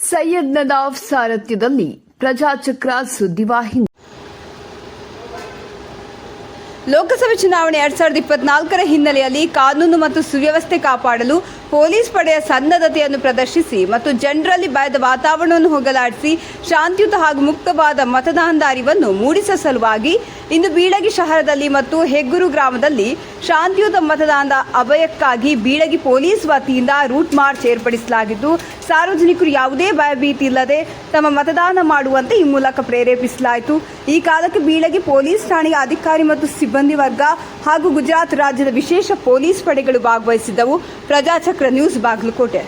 ಯಜ್ಞದ ಸಾರಥ್ಯದಲ್ಲಿ ಪ್ರಜಾಚಕ್ರ ಸುದ್ದಿವಾಹಿನಿ ಲೋಕಸಭೆ ಚುನಾವಣೆ ಎರಡ್ ಸಾವಿರದ ಇಪ್ಪತ್ನಾಲ್ಕರ ಹಿನ್ನೆಲೆಯಲ್ಲಿ ಕಾನೂನು ಮತ್ತು ಸುವ್ಯವಸ್ಥೆ ಕಾಪಾಡಲು ಪೊಲೀಸ್ ಪಡೆಯ ಸನ್ನದ್ಧತೆಯನ್ನು ಪ್ರದರ್ಶಿಸಿ ಮತ್ತು ಜನರಲ್ಲಿ ಭಯದ ವಾತಾವರಣವನ್ನು ಹೋಗಲಾಡಿಸಿ ಶಾಂತಿಯುತ ಹಾಗೂ ಮುಕ್ತವಾದ ಮತದಾನದ ಅರಿವನ್ನು ಮೂಡಿಸುವ ಸಲುವಾಗಿ ಇಂದು ಬೀಳಗಿ ಶಹರದಲ್ಲಿ ಮತ್ತು ಹೆಗ್ಗುರು ಗ್ರಾಮದಲ್ಲಿ ಶಾಂತಿಯುತ ಮತದಾನದ ಅಭಯಕ್ಕಾಗಿ ಬೀಳಗಿ ಪೊಲೀಸ್ ವತಿಯಿಂದ ರೂಟ್ ಮಾರ್ಚ್ ಏರ್ಪಡಿಸಲಾಗಿದ್ದು, ಸಾರ್ವಜನಿಕರು ಯಾವುದೇ ಭಯಭೀತಿ ಇಲ್ಲದೆ ತಮ್ಮ ಮತದಾನ ಮಾಡುವಂತೆ ಈ ಮೂಲಕ ಪ್ರೇರೇಪಿಸಲಾಯಿತು. ಈ ಕಾಲಕ್ಕೆ ಬೀಳಗಿ ಪೊಲೀಸ್ ಠಾಣೆಯ ಅಧಿಕಾರಿ ಮತ್ತು ಸಿಬ್ಬಂದಿ ವರ್ಗ ಹಾಗೂ ಗುಜರಾತ್ ರಾಜ್ಯದ ವಿಶೇಷ ಪೊಲೀಸ್ ಪಡೆಗಳು ಭಾಗವಹಿಸಿದ್ದವು. ಪ್ರಜಾಚಕ್ರ ನ್ಯೂಸ್ ಬಾಗಲಕೋಟೆ.